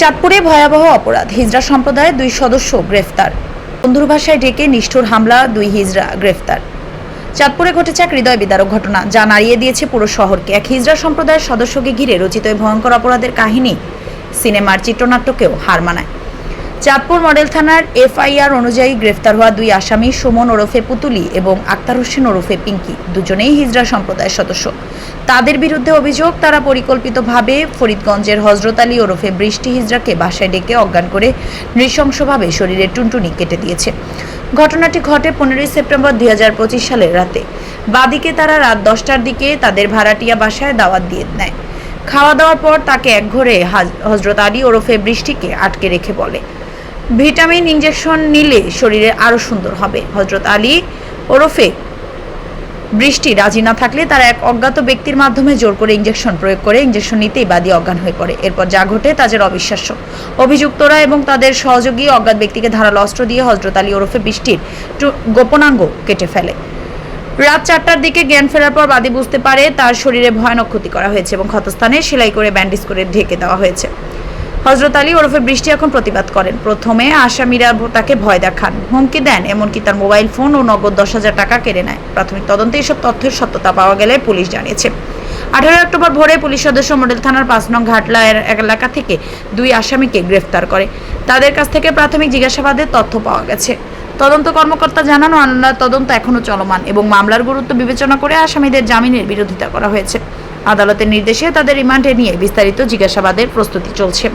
চাঁদপুরে ভয়াবহ অপরাধ। হিজড়া সম্প্রদায়ের দুই সদস্য গ্রেফতার। বন্ধুর ভাষায় ডেকে নিষ্ঠুর হামলা, দুই হিজড়া গ্রেফতার। চাঁদপুরে ঘটেছে এক হৃদয় বিদারক ঘটনা, যা নাড়িয়ে দিয়েছে পুরো শহরকে। এক হিজড়া সম্প্রদায়ের সদস্যকে ঘিরে রচিত ভয়ঙ্কর অপরাধের কাহিনী সিনেমার চিত্রনাট্যকেও হার মানায়। চাঁদপুর মডেল থানার এফআইআর অনুযায়ী গ্রেফতার হওয়া দুই আসামি সুমন ওরফে পুতুলি এবং আক্তার হোসেন ওরফে পিঙ্কি, দুজনেই হিজড়া সম্প্রদায়ের সদস্য। তাদের বিরুদ্ধে অভিযোগ, তারা পরিকল্পিতভাবে ফরিদগঞ্জের হজরত আলী ওরফে বৃষ্টি হিজড়াকে বাসায় ডেকে অজ্ঞান করে নৃশংসভাবে শরীরের টুনটুনি কেটে দিয়েছে। ঘটনাটি ঘটে পনেরোই সেপ্টেম্বর দুই হাজার পঁচিশ সালের রাতে। বাদিকে তারা রাত দশটার দিকে তাদের ভাড়াটিয়া বাসায় দাওয়াত দিয়ে নেয়। খাওয়া দাওয়ার পর তাকে এক ঘরে হজরত আলী ওরফে বৃষ্টিকে আটকে রেখে বলে। ভিটামিন ইঞ্জেকশন নিলে শরীরে আরও সুন্দর হবে। হজরত আলী ওরফে বৃষ্টি রাজি না থাকলে তারা এক অজ্ঞাত ব্যক্তির মাধ্যমে জোর করে ইঞ্জেকশন প্রয়োগ করে ইঞ্জেকশন নিতেই বাদী অজ্ঞান হয়ে পড়ে। এরপর যা ঘটে তাদের অবিশ্বাস্য। অভিযুক্তরা এবং তাদের সহযোগী অজ্ঞাত ব্যক্তিকে ধারালো অস্ত্র দিয়ে হজরত আলী ওরফে বৃষ্টির গোপনাঙ্গ কেটে ফেলে। রাত চারটার দিকে জ্ঞান ফেরার পর বাদী বুঝতে পারে তার শরীরে ভয়ানক ক্ষতি করা হয়েছে এবং ক্ষতস্থানে সেলাই করে ব্যান্ডেজ করে ঢেকে দেওয়া হয়েছে। হজরত আলী ওরফে বৃষ্টি এখন প্রতিবাদ করেন। প্রথমে আসামিরা তাকে ভয় দেখান। হুমকি দেন, এমনকি তার মোবাইল ফোন ও নগদ দশ হাজার টাকা কেড়ে নেয়। প্রাথমিক তদন্তে এসব তথ্যের সত্যতা পাওয়া গেলে পুলিশ জানিয়েছে। আঠারোই অক্টোবর ভোরে পুলিশ সদস্য মডেল থানার পাঁচ নং ঘাটলা এলাকা থেকে দুই আসামিকে গ্রেফতার করে। তাদের কাছ থেকে প্রাথমিক জিজ্ঞাসাবাদের তথ্য পাওয়া গেছে। তদন্ত কর্মকর্তা জানান মামলার তদন্ত এখনও চলমান এবং মামলার গুরুত্ব বিবেচনা করে আসামিদের জামিনের বিরোধিতা করা হয়েছে। আদালতের নির্দেশে তাদের রিমান্ডে নিয়ে বিস্তারিত জিজ্ঞাসাবাদের প্রস্তুতি চলছে।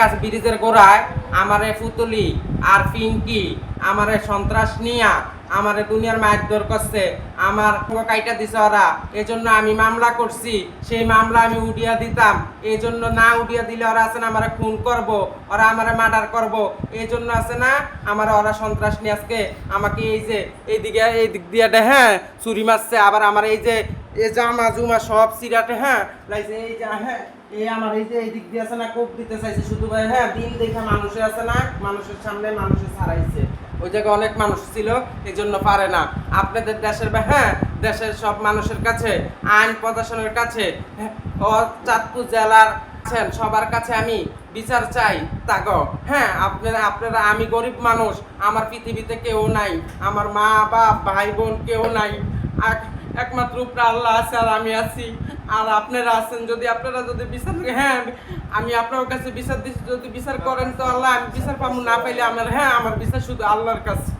কাছে ব্রিজের গোড়ায়, আমারে ফুতুলি আর পিঙ্কি, আমারে সন্ত্রাস নিয়া, আমারে দুনিয়ার মারধর করছে, আমার কাইটা দিছে ওরা। এজন্য আমি মামলা করছি, সেই মামলা আমি উডিয়া দিতাম। এই জন্য না উডিয়া দিলে ওরা আছে না আমারে খুন করব, ওরা আমারে মার্ডার করব। এই জন্য আছে না আমার ওরা সন্ত্রাস নিয়ে আজকে আমাকে এই যে, এইদিকে এই দিক দিয়ে হ্যাঁ চুরি মারছে, আবার আমার এই যে এই জামা জুমা সব সিরাটে হ্যাঁ? লাইছে এই যে হ্যাঁ এই আমার এই যে এই দিক দিয়ে আছে না কোপ দিতে চাইছে শুধু ভাই হ্যাঁ দিন দেখে মানুষের আছে না মানুষের সামনে মানুষের ছাড়াইছে। ওই জায়গায় অনেক মানুষ ছিল এই জন্য পারে না। আপনাদের দেশের বা হ্যাঁ দেশের সব মানুষের কাছে আইন প্রশাসনের কাছে হ্যাঁ, ও চাঁদপুর জেলার আছেন সবার কাছে আমি বিচার চাই তাগো। হ্যাঁ আপনারা আপনারা আমি গরিব মানুষ আমার পৃথিবীতে কেউ নাই আমার মা বাপ ভাই বোন কেউ নাই। আর একমাত্র উপরে আল্লাহ আছে আর আমি আছি। আর আপনারা আছেন যদি আপনারা যদি বিচার হ্যাঁ আমি আপনার কাছে বিচার দিচ্ছি যদি বিচার করেন তো আল্লাহ, আমি বিচার পাবো না পাইলে আমার হ্যাঁ আমার বিচার শুধু আল্লাহর কাছে।